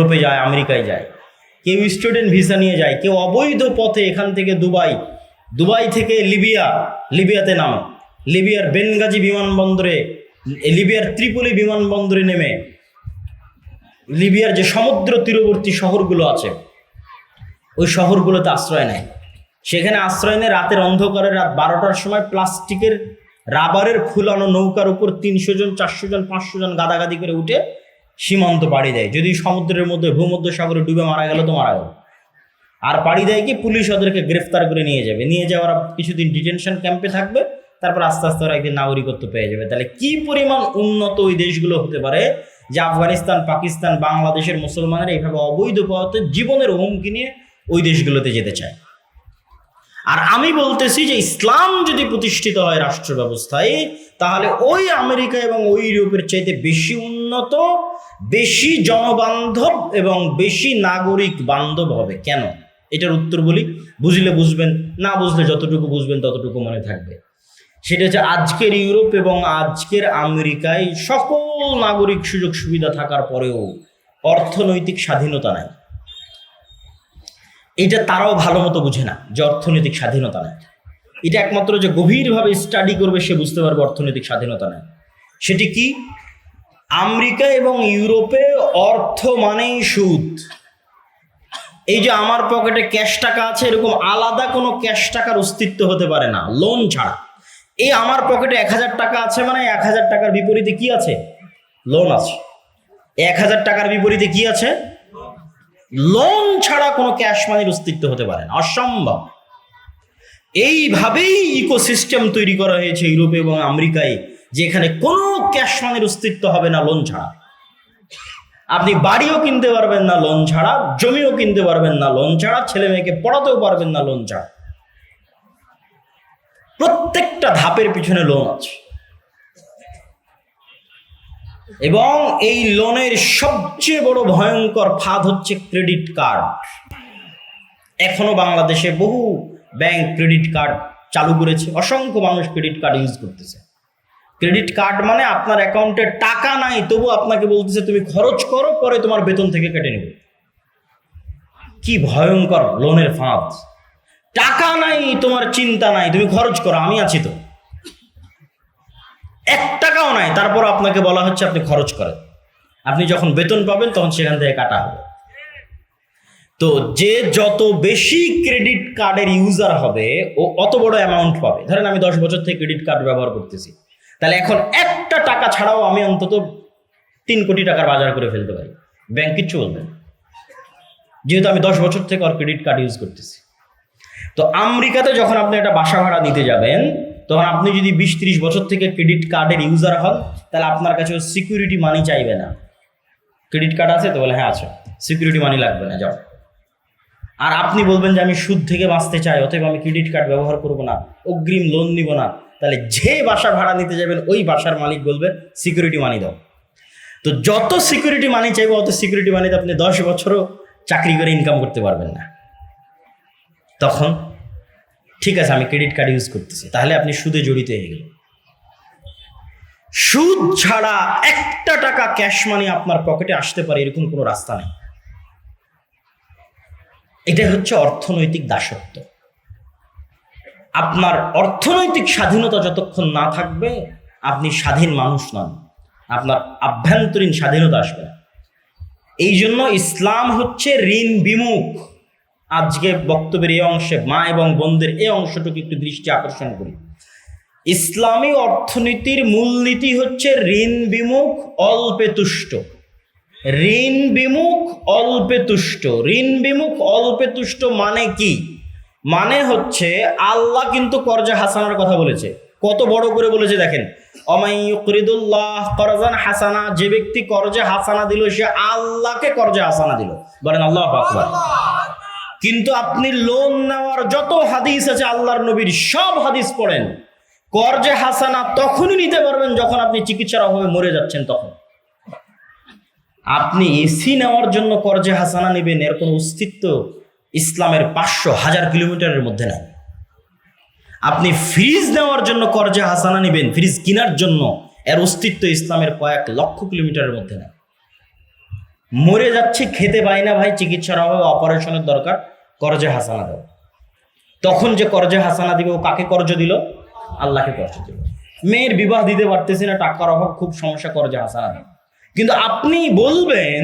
ইউরোপে যায়, আমেরিকায় যায়, কেউ স্টুডেন্ট ভিসা নিয়ে যায়, কেউ অবৈধ পথে এখান থেকে দুবাই দুবাই থেকে লিবিয়া, লিবিয়াতে নামে, লিবিয়ার বেনগাজি বিমানবন্দরে, লিবিয়ার ত্রিপলি বিমানবন্দরে নেমে, লিবিয়ার যে সমুদ্র তীরবর্তী শহরগুলো আছে, ওই শহরগুলোতে আশ্রয় নেয়। সেখানে আশ্রয় নেয় রাতের অন্ধকারে রাত বারোটার সময় প্লাস্টিকের রাবারের ফুলানো নৌকার উপর তিনশো জন, চারশো জন, পাঁচশো জন গাদাগাদি করে উঠে সীমান্ত পাড়ি দেয়। যদি সমুদ্রের মধ্যে ভূমধ্য সাগরে ডুবে মারা গেল তো মারা গেল। আর পাড়ি দেয় কি? পুলিশ ওদেরকে গ্রেফতার করে নিয়ে যাবে। নিয়ে যাওয়া ওরা কিছুদিন ডিটেনশন ক্যাম্পে থাকবে। তারপর আস্তে আস্তে ওরা একদিন নাগরিকত্ব পেয়ে যাবে। তাহলে কি পরিমাণ উন্নত ওই দেশগুলো হতে পারে যে আফগানিস্তান, পাকিস্তান, বাংলাদেশের মুসলমানেরা এইভাবে অবৈধ পথে জীবনের হুমকি নিয়ে ওই দেশগুলোতে যেতে চায়? আর আমি বলতেছি যে ইসলাম যদি প্রতিষ্ঠিত হয় রাষ্ট্র ব্যবস্থায় তাহলে ওই আমেরিকা এবং ওই ইউরোপের চাইতে বেশি উন্নত বেশি জনবান্ধব এবং বেশি নাগরিক বান্ধব হবে। কেন? এটার উত্তর বলি, বুঝলে বুঝবেন, না বুঝলে যতটুকু বুঝবেন ততটুকু মনে থাকবে। সেটা হচ্ছে আজকের ইউরোপ এবং আজকের আমেরিকায় সকল নাগরিক সুযোগ সুবিধা থাকার পরেও অর্থনৈতিক স্বাধীনতা নাই। এটা তারাও ভালো মতো বুঝে না যে অর্থনৈতিক স্বাধীনতা নাই। এটা একমাত্র যে গভীরভাবে স্টাডি করবে সে বুঝতে পারবে অর্থনৈতিক স্বাধীনতা নাই। সেটি কি? আমেরিকা এবং ইউরোপে অর্থ মানেই সুদ। এই যে আমার পকেটে ক্যাশ টাকা আছে, এরকম আলাদা কোনো ক্যাশ টাকার অস্তিত্ব হতে পারে না, লোন ছাড়া। এই আমার পকেটে এক হাজার টাকা আছে মানে এক হাজার টাকার বিপরীতে কি আছে? লোন আছে। এক হাজার টাকার বিপরীতে কি আছে? লোন ছাড়া কোনো ক্যাশ মানির অস্তিত্ব হতে পারে না, অসম্ভব। এইভাবেই ইকোসিস্টেম তৈরি করা হয়েছে ইউরোপে এবং আমেরিকায়। যেখানে কোনো ক্যাশ মানির অস্তিত্ব হবে না লোন ছাড়া। আপনি বাড়িও কিনতে পারবেন না লোন ছাড়া, জমিও কিনতে পারবেন না লোন ছাড়া, ছেলে মেয়েকে পড়াতেও পারবেন না লোন ছাড়া। প্রত্যেকটা ধাপের পিছনে লোন আছে। এবং এই লোনের সবচেয়ে বড় ভয়ঙ্কর ফাঁদ হচ্ছে ক্রেডিট কার্ড এখনও বাংলাদেশে বহু ব্যাংক ক্রেডিট কার্ড চালু করেছে। অসংখ্য মানুষ ক্রেডিট কার্ড ইউজ করতেছে। ক্রেডিট কার্ড মানে আপনার অ্যাকাউন্টে টাকা নাই, তবু আপনাকে বলতেছে, তুমি খরচ করো, পরে তোমার বেতন থেকে কেটে নেবে। কি ভয়ঙ্কর লোনের ফাঁদ। টাকা নাই, তোমার চিন্তা নাই, তুমি খরচ করো, আমি আছি তো। এক টাকাও নাই, তারপর আপনাকে বলা হচ্ছে, আপনি খরচ করেন। আপনি যখন বেতন পাবেন, তখন সেখান থেকে কাটা হবে। তো যে যত বেশি ক্রেডিট কার্ডের ইউজার হবে, ও অত বড় অ্যামাউন্ট পাবে। ধরেন আমি দশ বছর থেকে ক্রেডিট কার্ড ব্যবহার করতেছি। তাহলে এখন একটা টাকা ছাড়াও আমি অন্তত তিন কোটি টাকার বাজার করে ফেলতে পারি। ব্যাংক কিচ্ছু বলবে। যেহেতু আমি দশ বছর থেকে আর ক্রেডিট কার্ড ইউজ করতেছি। তো আমেরিকাতে যখন আপনি একটা বাসা ভাড়া নিতে যাবেন, তখন আপনি যদি বিশ ত্রিশ বছর থেকে ক্রেডিট কার্ডের ইউজার হন, তাহলে আপনার কাছে সিকিউরিটি মানি চাইবে না। ক্রেডিট কার্ড আছে তো বলে হ্যাঁ আছে। সিকিউরিটি মানি লাগবে না, যাও। আর আপনি বলবেন যে আমি সুদ থেকে বাঁচতে চাই, অতএব আমি ক্রেডিট কার্ড ব্যবহার করব না, অগ্রিম লোন নিব না। তাহলে যে বাসা ভাড়া নিতে যাবেন, ওই বাসার মালিক বলবে সিকিউরিটি মানি দাও। তো যত সিকিউরিটি মানি চাইব, অত সিকিউরিটি মানিতে আপনি দশ বছরও চাকরি করে ইনকাম করতে পারবেন না। তখন, ঠিক আছে, আমি ক্রেডিট কার্ড ইউজ করতেছি। তাহলে আপনি সুদে জড়িত হয়ে গেলেন। সুদ ছাড়া একটা টাকা ক্যাশ মানি আপনার পকেটে আসতে পারে, এরকম কোনো রাস্তা নেই। এটা হচ্ছে অর্থনৈতিক দাসত্ব। আপনার অর্থনৈতিক স্বাধীনতা যতক্ষণ না থাকবে, আপনি স্বাধীন মানুষ নন। আপনার আভ্যন্তরীণ স্বাধীনতা আসবে এই জন্য ইসলাম হচ্ছে ঋণ বিমুখ। আজকে বক্তব্যের এই অংশে মা এবং বোনদের এই অংশটুকু একটু দৃষ্টি আকর্ষণ করি। ইসলামী অর্থনীতির মূলনীতি হচ্ছে ঋণ বিমুখ, অল্পে তুষ্ট। ঋণ বিমুখ, অল্পে তুষ্ট। ঋণ বিমুখ, অল্পে তুষ্ট মানে কি? মানে হচ্ছে আল্লাহ কিন্তু কর্জা হাসানার কথা বলেছে। কত বড় করে বলেছে দেখেন। অমাইয়ুকরিদুল্লাহ করজান হাসানা, যে ব্যক্তি কর্জা হাসানা দিল, সে আল্লাহকে কর্জা হাসানা দিল। বলেন আল্লাহ কিন্তু আপনি লোন নেওয়ার যত হাদিস আছে আল্লাহর নবীর, সব হাদিস পড়েন। কর্জে হাসানা তখনই নিতে পারবেন যখন আপনি চিকিৎসার অভাবে মরে যাচ্ছেন তখন। আপনি এসি নেওয়ার জন্য কর্জে হাসানা নেবেন, এর কোনো অস্তিত্ব ইসলামের পাঁচশো হাজার কিলোমিটারের মধ্যে নাই। আপনি ফ্রিজ নেওয়ার জন্য কর্জে হাসানা নেবেন, ফ্রিজ কেনার জন্য এর অস্তিত্ব ইসলামের কয়েক লক্ষ কিলোমিটারের মধ্যে নাই। মরে যাচ্ছে, খেতে পাই না ভাই, চিকিৎসার অভাবে অপারেশনের দরকার, করজে হাসানা দেব। তখন যে করজে হাসানা দিবে, ও কাকে কর্জ দিল? আল্লাহকে কর্জ দিল। মেয়ের বিবাহ দিতে পারতেছি না, টাকার অভাব, খুব সমস্যা, করজে হাসানা দেব। কিন্তু আপনি বলবেন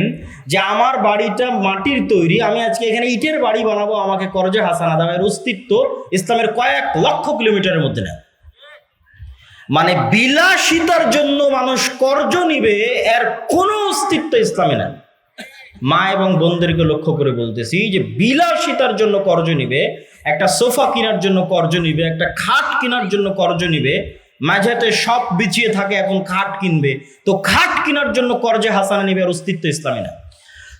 যে আমার বাড়িটা মাটির তৈরি, আমি আজকে এখানে ইটের বাড়ি বানাবো, আমাকে করজে হাসান এর অস্তিত্ব ইসলামের কয়েক লক্ষ কিলোমিটারের মধ্যে নেয়। মানে বিলাসিতার জন্য মানুষ কর্জ নিবে, এর কোনো অস্তিত্ব ইসলামে নাই। মা এবং বোনদেরকে লক্ষ্য করে বলতেছি যে বিলাসিতার জন্য কর্জ নিবে, একটা সোফা কেনার জন্য কর্জ নিবে, একটা খাট কেনার জন্য কর্জ নিবে মাঝেতে সব বিছিয়ে থাকে, এখন খাট কিনবে। তো খাট কেনার জন্য কর্জে হাসানা নিবে আর অস্তিত্ব ইসলামে না।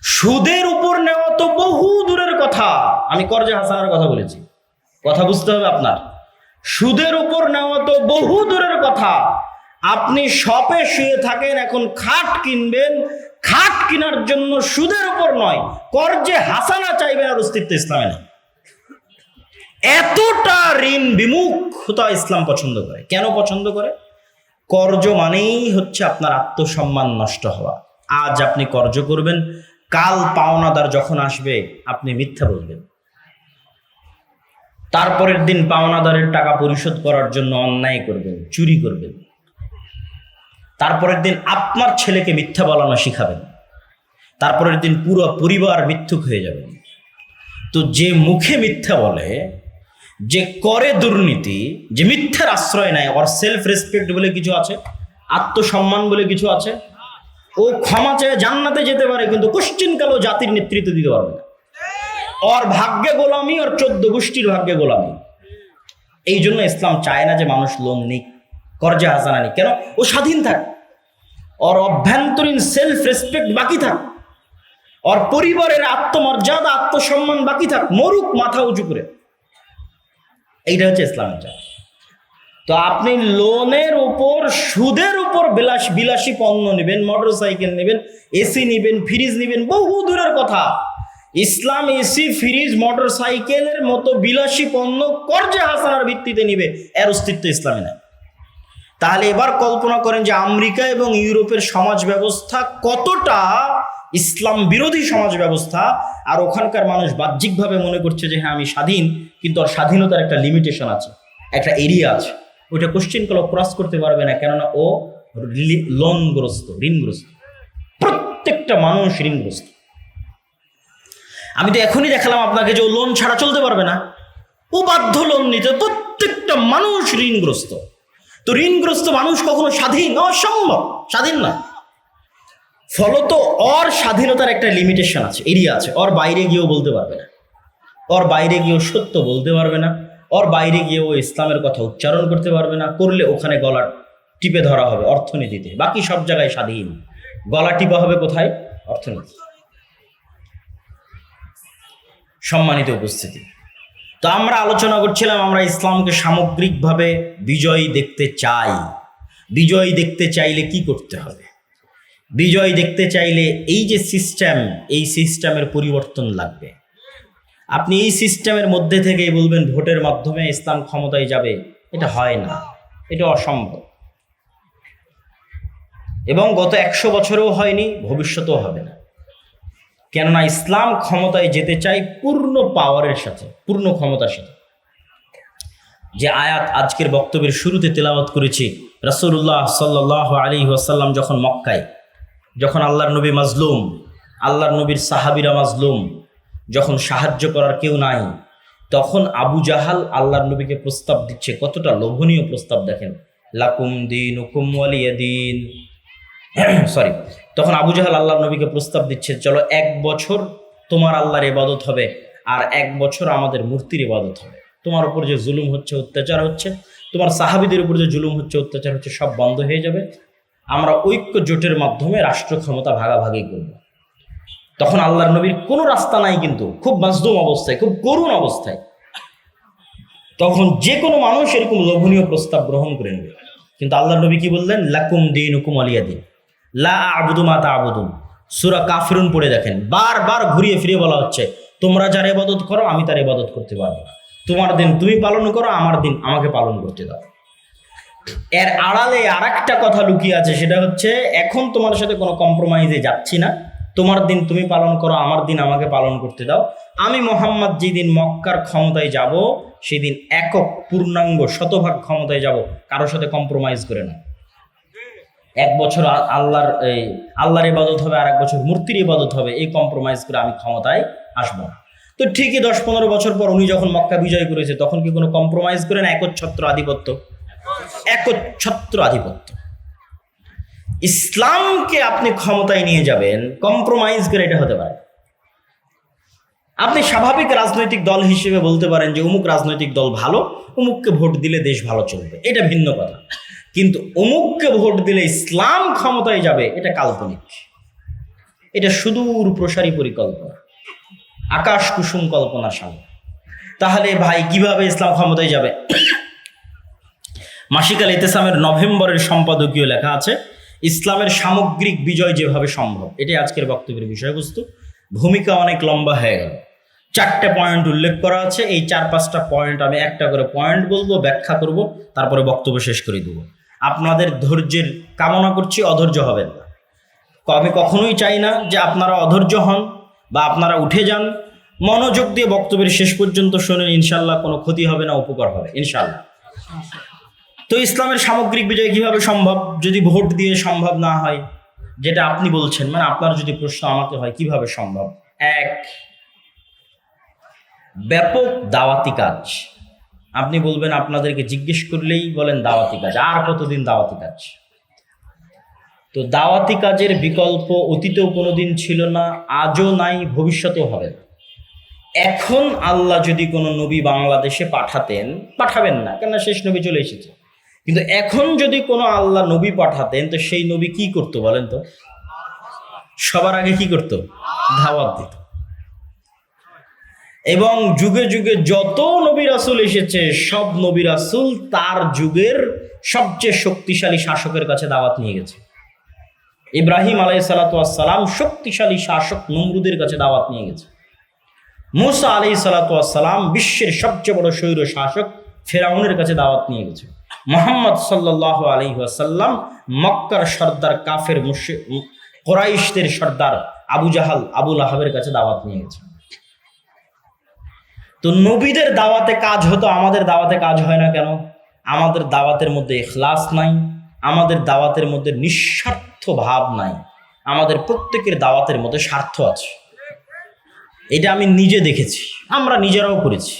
সুদের উপর নেওয়া তো বহু দূরের কথা। আমি কর্জে হাসানার কথা বলেছি। কথা বুঝতে হবে আপনার। সুদের উপর নেওয়া তো বহু দূরের কথা। আপনি শপে শুয়ে থাকেন, এখন খাট কিনবেন। খাট কেনার জন্য সুদের উপর নয়, কর্জে হাসানা চাইবেন আর অস্তিত্ব ইসলামে নেই এতটা ঋণ বিমুখতা ইসলাম পছন্দ করে। কেন পছন্দ করে? কর্জ মানেই হচ্ছে আপনার আত্মসম্মান নষ্ট হওয়া। আজ আপনি কর্জ করবেন, কাল পাওনাদার যখন আসবে, আপনি মিথ্যা বলবেন। তারপরের দিন পাওনাদারের টাকা পরিশোধ করার জন্য অন্যায় করবেন, চুরি করবেন। তারপরের দিন আপনার ছেলেকে মিথ্যা বলানো শিখাবেন। তারপরের দিন পুরো পরিবার মিথ্যুক হয়ে যাবেন। তো যে মুখে মিথ্যা বলে যে করে দুর্নীতি, যে মিথ্যার আশ্রয় নেয় ওর সেলফ রেসপেক্ট বলে কিছু আছে, আত্মসম্মান বলে কিছু আছে, ও ক্ষমা চেয়ে জান্নাতে যেতে পারে, কিন্তু কোশ্চিন ও জাতির নেতৃত্ব দিতে পারবে না। ওর ভাগ্যে গোলামি, ওর চোদ্দ গোষ্ঠীর ভাগ্যে গোলামি। এই জন্য ইসলাম চায় না যে মানুষ লোন নিক, কর্জে হাসানা নিক। কেন? ও স্বাধীন থাক। ওর অভ্যন্তরীণ সেলফ রেসপেক্ট বাকি থাক। ওর পরিবারের আত্মমর্যাদা, আত্মসম্মান বাকি থাক। মরুক মাথা উঁচু করে। এইটা হচ্ছে ইসলামের চায় তো আপনি লোনের উপর, সুদের উপর বিলাস, বিলাসী পণ্য নেবেন মোটর সাইকেল নেবেন এসি নেবেন ফ্রিজ নেবেন, বহু দূরের কথা। ইসলাম এসি ফ্রিজ মোটর সাইকেলের মতো বিলাসী পণ্য কর্জে হাসানার ভিত্তিতে নিবে, এর অস্তিত্ব ইসলামে নেই। তাহলে এবার কল্পনা করেন যে আমেরিকা এবং ইউরোপের সমাজ ব্যবস্থা কতটা ইসলাম বিরোধী সমাজ ব্যবস্থা, আর ওখানকার মানুষ বাহ্যিকভাবে মনে করছে যে হ্যাঁ আমি স্বাধীন, কিন্তু ওর স্বাধীনতার একটা লিমিটেশন আছে, একটা এরিয়া আছে। ওইটা কোশ্চিন কল ক্রস করতে পারবে না, কেননা ও লোনগ্রস্ত ঋণগ্রস্ত। প্রত্যেকটা মানুষ ঋণগ্রস্ত। আমি তো এখনই দেখালাম আপনাকে যে ও লোন ছাড়া চলতে পারবে না। ও বাধ্য লোন নিতে প্রত্যেকটা মানুষ ঋণগ্রস্ত। তো ঋণগ্রস্ত মানুষ কখনো স্বাধীন? অসম্ভব। স্বাধীন না। ফলত অর স্বাধীনতার একটা লিমিটেশন আছে, এরিয়া আছে। অর বাইরে গিয়েও বলতে পারবে না। অর বাইরে গিয়েও সত্য বলতে পারবে না। অর বাইরে গিয়েও ইসলামের কথা উচ্চারণ করতে পারবে না। করলে ওখানে গলা টিপে ধরা হবে, অর্থনীতিতে। বাকি সব জায়গায় স্বাধীন। গলা টিপা হবে কোথায়? অর্থনীতি। সম্মানিত উপস্থিতি। তো আমরা আলোচনা করছিলাম, আমরা ইসলামকে সামগ্রিকভাবে বিজয়ী দেখতে চাই। বিজয়ী দেখতে চাইলে কি করতে হবে? বিজয় দেখতে চাইলে এই যে সিস্টেম এই সিস্টেমের পরিবর্তন লাগবে। আপনি এই সিস্টেমের মধ্যে থেকেই বলবেন, ভোটের মাধ্যমে ইসলাম ক্ষমতায় যাবে। এটা হয় না। এটা অসম্ভব। এবং গত একশো বছরেও হয়নি, ভবিষ্যতেও হবে না। কেননা ইসলাম ক্ষমতায় যেতে চাই পূর্ণ পাওয়ারের সাথে, পূর্ণ ক্ষমতার সাথে। যে আয়াত আজকের বক্তব্যের শুরুতে তেলাওয়াত করেছি, রাসূলুল্লাহ সাল্লাহ আলী ওয়াসাল্লাম যখন মক্কায় যখন আল্লাহর নবী মাজলুম, আল্লাহর নবীর সাহাবিরা মাজলুম, যখন সাহায্য করার কেউ নাই, তখন আবু জাহাল আল্লাহর নবীকে প্রস্তাব দিচ্ছে। কতটা লোভনীয় প্রস্তাব দেখেন। লাকুম দিন হুকুম দিন। সরি তখন আবু জাহাল আল্লাহর নবীকে প্রস্তাব দিচ্ছে, চলো এক বছর তোমার আল্লাহর ইবাদত হবে আর এক বছর আমাদের মূর্তির ইবাদত হবে। তোমার উপর যে জুলুম হচ্ছে, অত্যাচার হচ্ছে, তোমার সাহাবিদের উপর যে জুলুম হচ্ছে, অত্যাচার হচ্ছে, সব বন্ধ হয়ে যাবে। আমরা ঐক্য জোটের মাধ্যমে রাষ্ট্র ক্ষমতা ভাগাভাগি করব। তখন আল্লাহর নবীর কোনো রাস্তা নাই কিন্তু, খুব মাজদুম অবস্থায়, খুব করুণ অবস্থায়। তখন যে কোনো মানুষ এরকম লোভনীয় প্রস্তাব গ্রহণ করে নেবে। কিন্তু আল্লাহর নবী কি বললেন? লাকুম দিন হুকুম আলিয়া দিন। লা আবুদু মাতা আবুদুন সুরা কাফিরুন পড়ে দেখেন। বারবার ঘুরিয়ে ফিরিয়ে বলা হচ্ছে, তোমরা যার ইবাদত করো, আমি তার ইবাদত করতে পারব তোমার দিন তুমি পালন করো, আমার দিন আমাকে পালন করতে দাও। এর আড়ালে আর একটা কথা লুকিয়ে আছে, সেটা হচ্ছে এখন তোমার সাথে কোনো কম্প্রোমাইজে যাচ্ছি না। তোমার দিন তুমি পালন করো, আমার দিন আমাকে পালন করতে দাও। আমি মোহাম্মদ যেদিন মক্কার ক্ষমতায় যাব, সেদিন একক পূর্ণাঙ্গ শতভাগ ক্ষমতায় যাব, কারোর সাথে কম্প্রোমাইজ করে না। এক বছর আল্লাহর এই আল্লাহর ইবাদত হবে আর এক বছর মূর্তির ইবাদত হবে, এই কম্প্রোমাইজ করে আমি ক্ষমতায় আসব তো ঠিকই দশ পনেরো বছর পর উনি যখন মক্কা বিজয় করেছে, তখন কি কোনো কম্প্রোমাইজ করে না, একচ্ছত্র আধিপত্য? একচ্ছত্র আধিপত্য। ইসলামকে আপনি ক্ষমতায় নিয়ে যাবেন কম্প্রোমাইজ করে এটা হতে পারে। আপনি স্বাভাবিক রাজনৈতিক দল হিসেবে বলতে পারেন যে অমুক রাজনৈতিক দল ভালো, অমুককে ভোট দিলে দেশ ভালো চলবে। এটা ভিন্ন কথা। কিন্তু অমুককে ভোট দিলে ইসলাম ক্ষমতায় যাবে, এটা কাল্পনিক। এটা সুদূর প্রসারী পরিকল্পনা। আকাশ কুসুম কল্পনা সামনে তাহলে ভাই, কীভাবে ইসলাম ক্ষমতায় যাবে? মাসিকাল ইতেসামের নভেম্বরের সম্পাদকীয় লেখা আছে, ইসলামের সামগ্রিক বিজয় যেভাবে সম্ভব। এটাই আজকের বক্তব্যের বিষয়বস্তু। ভূমিকা অনেক লম্বা হয়ে গেল। চারটে পয়েন্ট উল্লেখ করা আছে। এই চার পাঁচটা পয়েন্ট আমি একটা করে পয়েন্ট বলব, ব্যাখ্যা করব, তারপরে বক্তব্য শেষ করে দেবো। আপনাদের ধৈর্যের কামনা করছি, অধৈর্য হবেন না। আমি কখনোই চাই না যে আপনারা অধৈর্য হন বা আপনারা উঠে যান। মনোযোগ দিয়ে বক্তব্যের শেষ পর্যন্ত শোনেন, ইনশাল্লাহ কোনো ক্ষতি হবে না, উপকার হবে, ইনশাল্লাহ। তো ইসলামের সামগ্রিক বিজয় কীভাবে সম্ভব? যদি ভোট দিয়ে সম্ভব না হয়, যেটা আপনি বলছেন মানে আপনার যদি প্রশ্ন আমাকে হয়, কীভাবে সম্ভব? এক, ব্যাপক দাওয়াতি কাজ। আপনি বলবেন, আপনাদেরকে জিজ্ঞেস করলেই বলেন দাওয়াতি কাজ। আর কতদিন দাওয়াতি কাজ? তো দাওয়াতি কাজের বিকল্প অতীতেও কোনোদিন ছিল না, আজও নাই, ভবিষ্যতেও হবে না। এখন আল্লাহ যদি কোনো নবী বাংলাদেশে পাঠাতেন, পাঠাবেন না, কেননা শেষ নবী চলে এসেছে। কিন্তু এখন যদি কোনো আল্লাহ নবী পাঠাতেন, তো সেই নবী কি করতো বলেন তো? সবার আগে কি করতো? ধাওয়াত দিত। এবং যুগে যুগে যত নবী রাসুল এসেছে, সব নবী রাসুল তার যুগের সবচেয়ে শক্তিশালী শাসকের কাছে দাওয়াত নিয়ে গেছে। ইব্রাহিম আলাই সালাতাম শক্তিশালী শাসক নমরুদের কাছে দাওয়াত নিয়ে গেছে। মুসা আলাই সালাতাম বিশ্বের সবচেয়ে বড় শৈর শাসক ফেরাউনের কাছে দাওয়াত নিয়ে গেছে। মোহাম্মদ সাল্লাহ আলী ওয়াসাল্লাম মক্কার সর্দার কাফের মুশে কোরাইশদের সর্দার আবু জাহাল আবুল আহাবের কাছে দাওয়াত নিয়ে গেছে। তো নবীদের দাওয়াতে কাজ হতো, আমাদের দাওয়াতে কাজ হয় না কেন? আমাদের দাওয়াতের মধ্যে এখলাস নাই, আমাদের দাওয়াতের মধ্যে নিঃস্বার্থ ভাব নাই, আমাদের প্রত্যেকের দাওয়াতের মধ্যে স্বার্থ আছে। এটা আমি নিজে দেখেছি, আমরা নিজেরাও করেছি।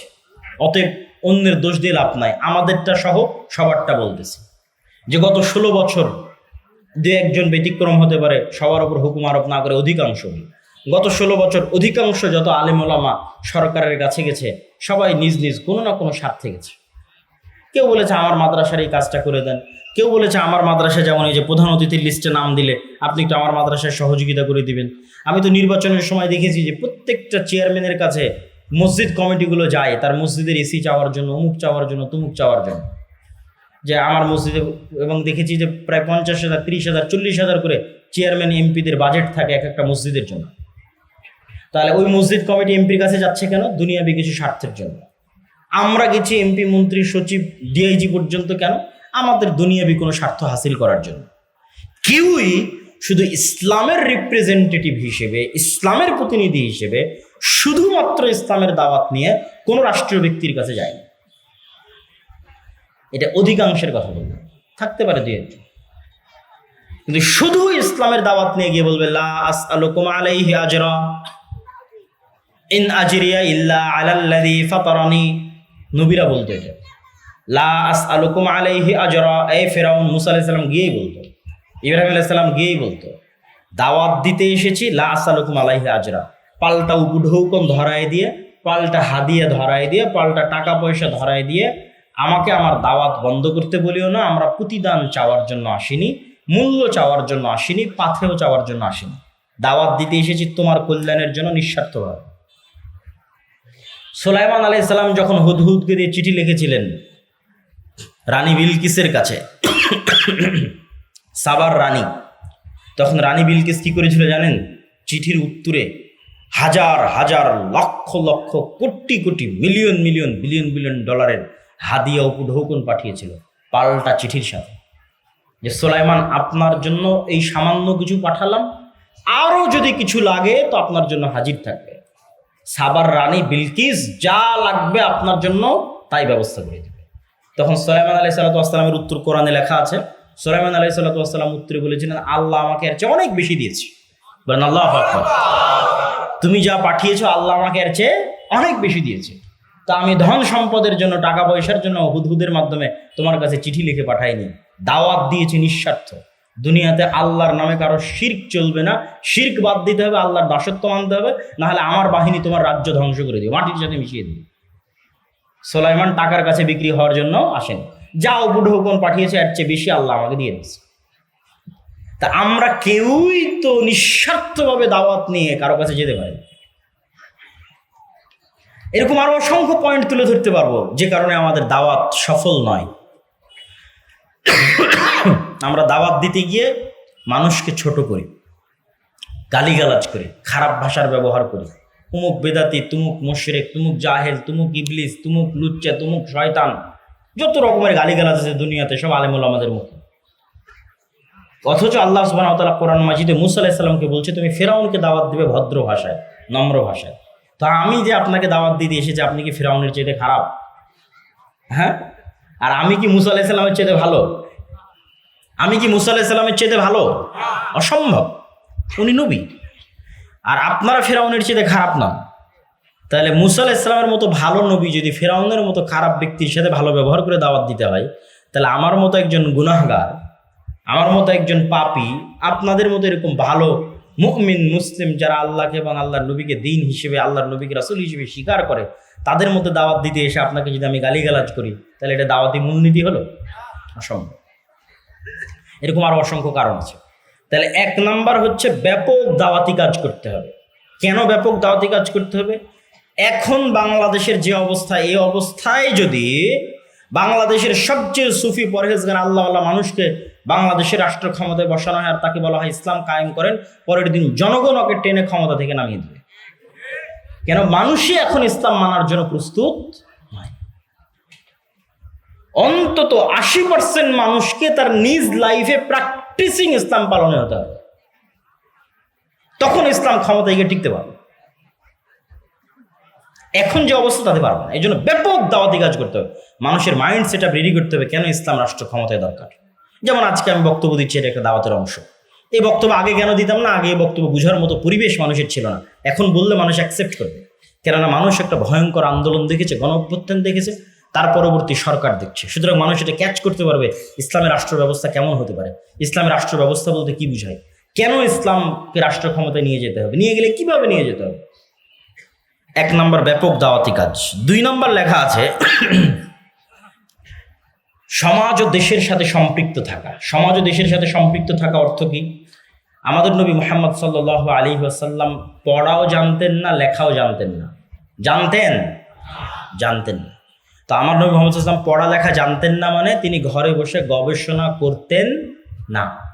অতএব অন্যের দোষ দিয়ে লাভ নাই। আমাদেরটা সহ সবারটা বলতেছি। যে গত ষোলো বছর দু একজন ব্যতিক্রম হতে পারে, সবার উপর হুকুম আরোপ না করে অধিকাংশ। গত ষোলো বছর অধিকাংশ যত আলেম ওলামা সরকারের কাছে গেছে, সবাই নিজ নিজ কোনো না কোনো স্বার্থে গেছে। কেউ বলেছে, আমার মাদ্রাসার এই কাজটা করে দেন। কেউ বলেছে, আমার মাদ্রাসা যেমন এই যে প্রধান অতিথির লিস্টে নাম দিলে, আপনি একটু আমার মাদ্রাসায় সহযোগিতা করে দিবেন। আমি তো নির্বাচনের সময় দেখেছি যে প্রত্যেকটা চেয়ারম্যানের কাছে মসজিদ কমিটিগুলো যায়, তার মসজিদের এসি চাওয়ার জন্য, অমুক চাওয়ার জন্য, তুমুক চাওয়ার জন্য। যে আমার মসজিদে, এবং দেখেছি যে প্রায় পঞ্চাশ হাজার, তিরিশ হাজার, চল্লিশ হাজার করে চেয়ারম্যান, এমপিদের বাজেট থাকে এক একটা মসজিদের জন্য। তাহলে ওই মসজিদ কমিটি এমপির কাছে যাচ্ছে কেন? দুনিয়াবি কিছু স্বার্থের জন্য। আমরা গেছি এমপি, মন্ত্রী, সচিব, ডিআইজি পর্যন্ত কেন? আমাদের দুনিয়াবি কোনো স্বার্থ হাসিল করার জন্য। কেউই শুধু ইসলামের রিপ্রেজেন্টেটিভ হিসেবে, ইসলামের প্রতিনিধি হিসেবে শুধুমাত্র ইসলামের দাওয়াত নিয়ে কোনো রাষ্ট্রীয় ব্যক্তির কাছে যায়নি। এটা অধিকাংশের কথা বলব। থাকতে পারে দুই একজন। কিন্তু শুধু ইসলামের দাওয়াত নিয়ে গিয়ে বলবে, লা আলাইহি আজরা ইন আজরিয়া ইল্লা আলাল্লাযী ফাতারানি। নবীরা বলতো এটা। লা আসআলুকুম আলাইহি আজরা। এই ফেরাউন মুসা আলাইহিস গিয়েই বলতো। ইব্রাহিম আলাইহিস সালাম গিয়েই বলতো, দাওয়াত দিতে এসেছি, লা আসআলুকুম আলাইহি আজরা। পাল্টা উপঢৌকন ধরায় দিয়ে, পাল্টা হাদিয়া ধরায় দিয়ে, পাল্টা টাকা পয়সা ধরায় দিয়ে আমাকে আমার দাওয়াত বন্ধ করতে বলিও না, আমরা প্রতিদান চাওয়ার জন্য আসিনি, মূল্য চাওয়ার জন্য আসিনি পাথেও চাওয়ার জন্য আসিনি। দাওয়াত দিতে এসেছি তোমার কল্যাণের জন্য নিঃস্বার্থভাবে। সোলাইমান আলাই সাল্লাম যখন হুদহুদকে দিয়ে চিঠি লিখেছিলেন, রানী বিলকিসের কাছে, সাবার রানী, তখন রানী বিলকিস কি করেছিল জানেন? চিঠির উত্তরে হাজার হাজার, lakh lakh, crore crore, million million, billion billion ডলারের হাদিয়া উপঢৌকন পাঠিয়েছিল পাল্টা চিঠির সাথে। যে সোলাইমান, আপনার জন্য এই সামান্য কিছু পাঠালাম, আরও যদি কিছু লাগে তো আপনার জন্য হাজির থাকবে। সাবার রানী বিলকিস যা লাগবে আপনার জন্য তাই ব্যবস্থা করে দেবে। তখন সোলাইমান আলাই সাল্লাতামের উত্তর কোরআনে লেখা আছে, সোলাইমান আলাই সাল্লাতাম উত্তরে বলেছিলেন, আল্লাহ আমাকে এর চেয়ে অনেক বেশি দিয়েছে। বলেন, আল্লাহ। তুমি যা পাঠিয়েছো, আল্লাহ আমাকে এর চেয়ে অনেক বেশি দিয়েছে। তা আমি ধন সম্পদের জন্য, টাকা পয়সার জন্য হুদহুদের মাধ্যমে তোমার কাছে চিঠি লিখে পাঠাইনি। দাওয়াত দিয়েছি নিঃস্বার্থ। দুনিয়াতে আল্লাহর নামে কারও শির্ক চলবে না। শির্ক বাদ দিতে হবে, আল্লাহর দাসত্ব মানতে হবে। নাহলে আমার বাহিনী তোমার রাজ্য ধ্বংস করে দিবে, মাটির সাথে মিশিয়ে দিবে। সোলাইমান টাকার কাছে বিক্রি হওয়ার জন্য আসেন। যাও বুড়ো হুকুম পাঠিয়েছে, এর চেয়ে বেশি আল্লাহ আমাকে দিয়ে দিচ্ছে তা আমরা কেউই তো নিঃস্বার্থভাবে দাওয়াত নিয়ে কারও কাছে যেতে পারি এরকম আরও অসংখ্য পয়েন্ট তুলে ধরতে পারব, যে কারণে আমাদের দাওয়াত সফল নয়। আমরা দাওয়াত দিতে গিয়ে মানুষকে ছোট করি, গালিগালাজ করি, খারাপ ভাষার ব্যবহার করি। তুমুক বেদাতি, তুমুক মুশরেক, তুমুক জাহেল, তুমুক ইবলিস, তুমুক লুচ্চা, তুমুক শয়তান, যত রকমের গালিগালাজ আছে দুনিয়াতে, সব আলেমুল আমাদের মুখে। অথচ আল্লাহ সুবাহ কোরআন মাজিদে মুসা আলাহিসাল্লামকে বলছে, তুমি ফেরাউনকে দাওয়াত দিবে ভদ্র ভাষায়, নম্র ভাষায়। তো আমি যে আপনাকে দাওয়াত দিতে এসেছি, আপনি কি ফেরাউনের চেয়ে খারাপ? হ্যাঁ? আর আমি কি মুসা আলাহিসাল্লামের চেয়ে ভালো? আমি কি মুসা আলাহিসাল্লামের চেয়ে ভালো? অসম্ভব। উনি নবী। আর আপনারা ফেরাউনের চেয়ে খারাপ না। তাহলে মুসা আলাহিসাল্লামের মতো ভালো নবী যদি ফেরাউনের মতো খারাপ ব্যক্তির সাথে ভালো ব্যবহার করে দাওয়াত দিতে হয়, তাহলে আমার মতো একজন গুনাহগার আমার মতো একজন পাপি, আপনাদের মতো এরকম ভালো মুমিন মুসলিম যারা আল্লাহকে এবং আল্লাহর নবীকে দিন হিসেবে, আল্লাহর নবীকে রাসুল হিসেবে স্বীকার করে, তাদের মধ্যে দাওয়াত দিতে এসে আপনাকে যদি আমি গালিগালাজ করি, তাহলে এটা দাওয়াতি মূলনীতি হলো? অসম্ভব। এরকম আরও অসংখ্য কারণ আছে। তাহলে এক নাম্বার হচ্ছে ব্যাপক দাওয়াতি কাজ করতে হবে। কেন ব্যাপক দাওয়াতি কাজ করতে হবে? এখন বাংলাদেশের যে অবস্থা, এই অবস্থায় যদি বাংলাদেশের সবচেয়ে সুফি পরহেজগার আল্লাহ আল্লাহ মানুষকে বাংলাদেশের রাষ্ট্র ক্ষমতায় বসানো হয় আর তাকে বলা হয় ইসলাম কায়েম করেন, পরের দিন জনগণ ওকে টেনে ক্ষমতা থেকে নামিয়ে দেবে। কেন? মানুষই এখন ইসলাম মানার জন্য প্রস্তুত অন্তত আশি পার্সেন্ট মানুষকে তার নিজ লাইফে প্র্যাকটিসিং ইসলাম পালনে হতে হবে। তখন ইসলাম ক্ষমতায় গিয়ে টিকতে পারবে। এখন যে অবস্থা, তাতে পারবে না। এই জন্য ব্যাপক দাওয়াতি কাজ করতে হবে। মানুষের মাইন্ড সেট আপ রেডি করতে হবে কেন ইসলাম রাষ্ট্র ক্ষমতায় দরকার। যেমন আজকে আমি বক্তব্য দিচ্ছি, এটা একটা দাওয়াতের অংশ। এই বক্তব্য আগে কেন দিতাম না? আগে বক্তব্য বুঝার মতো পরিবেশ মানুষের ছিল না। এখন বললে মানুষ অ্যাকসেপ্ট করবে। কেননা মানুষ একটা ভয়ঙ্কর আন্দোলন দেখেছে গণ অভ্যুত্থান দেখেছে, তার পরবর্তী সরকার দেখছে। সুতরাং মানুষ এটা ক্যাচ করতে পারবে, ইসলামের রাষ্ট্র ব্যবস্থা কেমন হতে পারে? ইসলামের রাষ্ট্র ব্যবস্থা বলতে কি বুঝায়? কেন ইসলামকে রাষ্ট্র ক্ষমতায় নিয়ে যেতে হবে? নিয়ে গেলে কীভাবে নিয়ে যেতে হবে? এক নম্বর ব্যাপক দাওয়াতি কাজ। দুই নম্বর লেখা আছে সমাজ ও দেশের সাথে সম্পৃক্ত থাকা। সমাজ ও দেশের সাথে সম্পৃক্ত থাকা অর্থ কি? আমাদের নবী মোহাম্মদ সাল্লাহ আলী আসাল্লাম পড়াও জানতেন না, লেখাও জানতেন না। জানতেন? জানতেন না। তো আমার নবী মোহাম্মদ সাল্লাম পড়ালেখা জানতেন না মানে তিনি ঘরে বসে গবেষণা করতেন না।